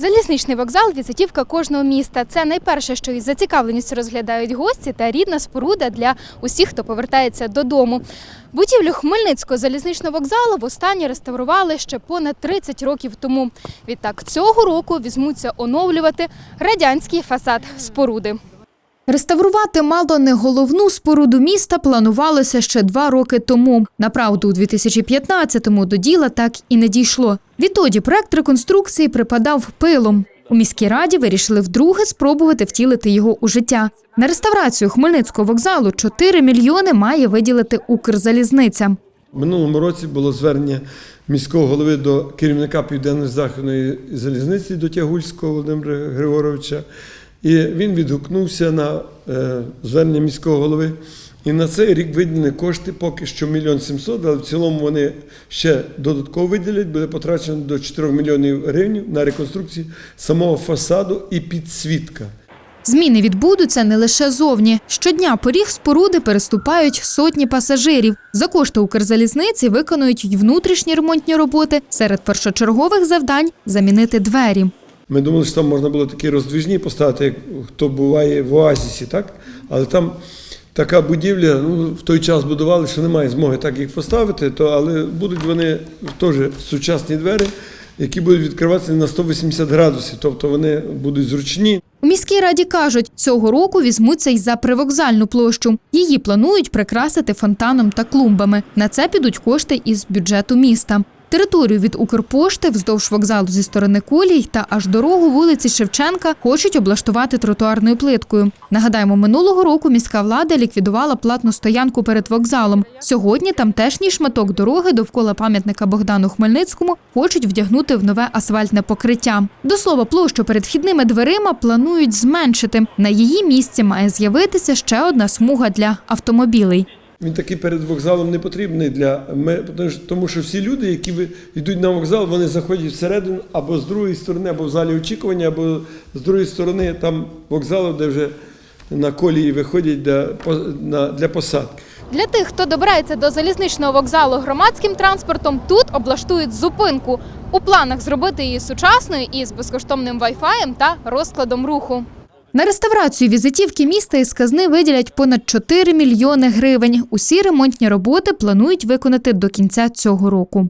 Залізничний вокзал візитівка кожного міста. Це найперше, що із зацікавленістю розглядають гості та рідна споруда для усіх, хто повертається додому. Будівлю Хмельницького залізничного вокзалу востаннє реставрували ще понад 30 років тому. Відтак цього року візьмуться оновлювати радянський фасад споруди. Реставрувати мало не головну споруду міста планувалося ще два роки тому. Направду, у 2015-му до діла так і не дійшло. Відтоді проект реконструкції припадав пилом. У міській раді вирішили вдруге спробувати втілити його у життя. На реставрацію Хмельницького вокзалу 4 мільйони має виділити Укрзалізниця. Минулому році було звернення міського голови до керівника Південно-Західної залізниці до Тягульського Володимира Григоровича. І він відгукнувся на е, звернення міського голови. І на цей рік виділені кошти поки що мільйон сімсот, але в цілому вони ще додатково виділять, буде потрачено до 4 мільйонів гривень на реконструкцію самого фасаду і підсвітка. Зміни відбудуться не лише зовні. Щодня поріг споруди переступають сотні пасажирів. За кошти Укрзалізниці виконують й внутрішні ремонтні роботи. Серед першочергових завдань замінити двері. Ми думали, що там можна було такі роздвіжні поставити, як хто буває в Оазісі, так? Але там така будівля, ну, в той час будували, що немає змоги так їх поставити, то, але будуть вони теж сучасні двері, які будуть відкриватися на 180 градусів, тобто вони будуть зручні. У міській раді кажуть, цього року візьмуться й за привокзальну площу. Її планують прикрасити фонтаном та клумбами. На це підуть кошти із бюджету міста. Територію від Укрпошти вздовж вокзалу зі сторони колій та аж дорогу вулиці Шевченка хочуть облаштувати тротуарною плиткою. Нагадаємо, минулого року міська влада ліквідувала платну стоянку перед вокзалом. Сьогодні тамтешній шматок дороги довкола пам'ятника Богдану Хмельницькому хочуть вдягнути в нове асфальтне покриття. До слова, площу перед вхідними дверима планують зменшити. На її місці має з'явитися ще одна смуга для автомобілей. Він такий перед вокзалом не потрібний для тому що- всі люди, які йдуть на вокзал, вони заходять всередину або з другої сторони, або в залі очікування, або з другої сторони там вокзалу, де вже на колії виходять для, по- для посадки. Для тих, хто добирається до залізничного вокзалу громадським транспортом, тут облаштують зупинку. У планах зробити її сучасною із безкоштовним вайфаєм та розкладом руху. На реставрацію візитівки міста із казни виділять понад 4 мільйони гривень. Усі ремонтні роботи планують виконати до кінця цього року.